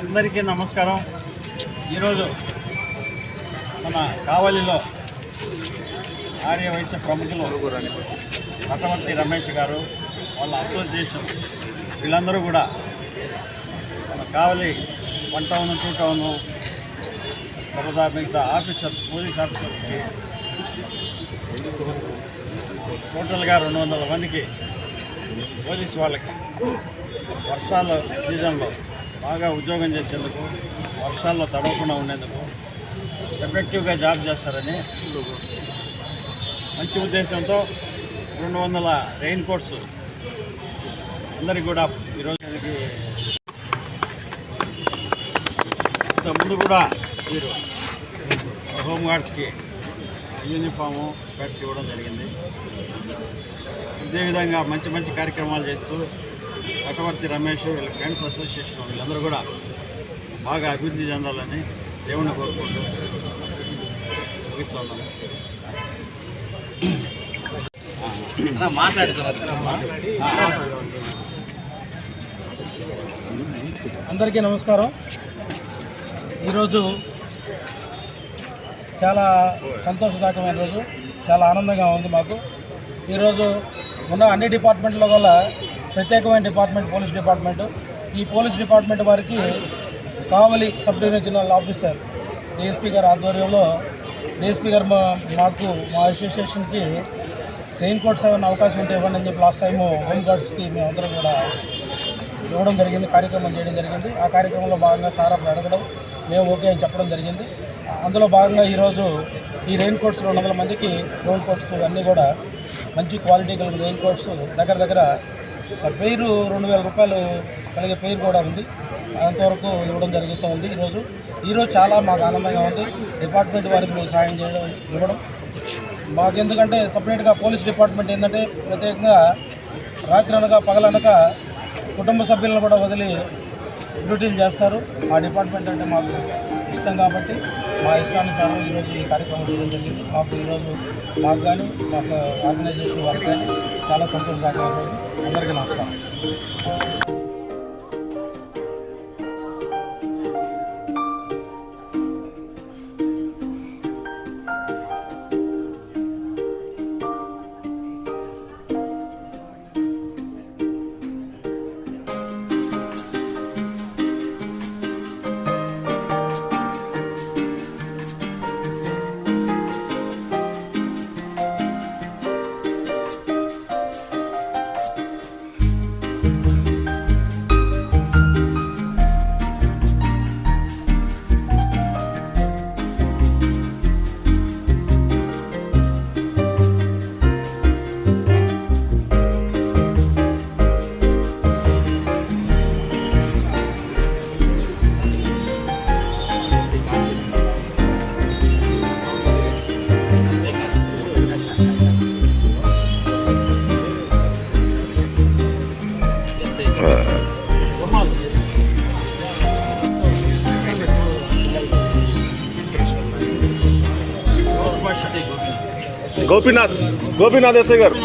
అందరికీ నమస్కారం. ఈరోజు మన కావలిలో ఆర్యవైశ్య ప్రముఖులు పట్టవర్తి రమేష్ గారు వాళ్ళ అసోసియేషన్ వీళ్ళందరూ కూడా మన Kavali one town two town తర్వాత మిగతా ఆఫీసర్స్ పోలీస్ ఆఫీసర్స్కి టోటల్గా రెండు వందల మందికి పోలీస్ వాళ్ళకి వర్షాల సీజన్లో బాగా ఉద్యోగం చేసేందుకు వర్షాల్లో తడవకుండా ఉండేందుకు ఎఫెక్టివ్గా జాబ్ చేస్తారని మంచి ఉద్దేశంతో రెండు వందల రెయిన్ కోట్స్ అందరికీ కూడా ఈరోజు దానికి ముందు కూడా మీరు హోమ్ గార్డ్స్కి యూనిఫాము స్పెట్స్ ఇవ్వడం జరిగింది. అదేవిధంగా మంచి మంచి కార్యక్రమాలు చేస్తూ కటవర్తి రమేష్ వీళ్ళ ఫ్రెండ్స్ అసోసియేషన్ వీళ్ళందరూ కూడా బాగా అభివృద్ధి చెందాలని దేవుని కోరుకుంటూ ముగిస్తున్నాను. అందరికీ నమస్కారం. ఈరోజు చాలా సంతోషదాయకమైన రోజు చాలా ఆనందంగా ఉంది మాకు. ఈరోజు ఉన్న అన్ని డిపార్ట్మెంట్ల వల్ల ప్రత్యేకమైన డిపార్ట్మెంట్ పోలీస్ డిపార్ట్మెంట్. ఈ పోలీస్ డిపార్ట్మెంట్ వారికి Kavali sub divisional officer DSP గారి ఆధ్వర్యంలో డిఎస్పీ గారు మా మాకు మా అసోసియేషన్కి రెయిన్ కోట్స్ ఏమైనా అవకాశం ఉంటే ఇవ్వండి అని చెప్పి లాస్ట్ టైము హోమ్ గార్డ్స్కి మేమందరం కూడా ఇవ్వడం జరిగింది కార్యక్రమం చేయడం జరిగింది. ఆ కార్యక్రమంలో భాగంగా సార్ అప్పుడు అడగడం మేము ఓకే అని చెప్పడం జరిగింది. అందులో భాగంగా ఈరోజు ఈ రెయిన్ కోట్స్ రెండు వందల మందికి రెయిన్ కోట్స్ అన్నీ కూడా మంచి క్వాలిటీ కలిగిన రెయిన్ కోట్స్ దగ్గర దగ్గర పేరు రెండు వేల రూపాయలు కలిగే పేరు కూడా ఉంది. అంతవరకు ఇవ్వడం జరుగుతూ ఉంది ఈరోజు. ఈరోజు చాలా మాకు ఆనందంగా ఉంది. డిపార్ట్మెంట్ వారికి మేము సాయం చేయడం ఇవ్వడం. మాకు ఎందుకంటే సపరేట్గా పోలీస్ డిపార్ట్మెంట్ ఏంటంటే ప్రత్యేకంగా రాత్రి అనగా పగలనక కుటుంబ సభ్యులను కూడా వదిలి డ్యూటీలు చేస్తారు. ఆ డిపార్ట్మెంట్ అంటే మాకు ఇష్టం కాబట్టి మా ఇష్టానుసారం ఈరోజు ఈ కార్యక్రమం చేయడం జరిగింది. మాకు ఈరోజు మాకు కానీ మాకు ఆర్గనైజేషన్ వారికి కానీ చాలా సంతోషదాయకమైన రోజు అందరికీ నమస్కారం. गोपीनाथ गोपीनाथ ऐसे कर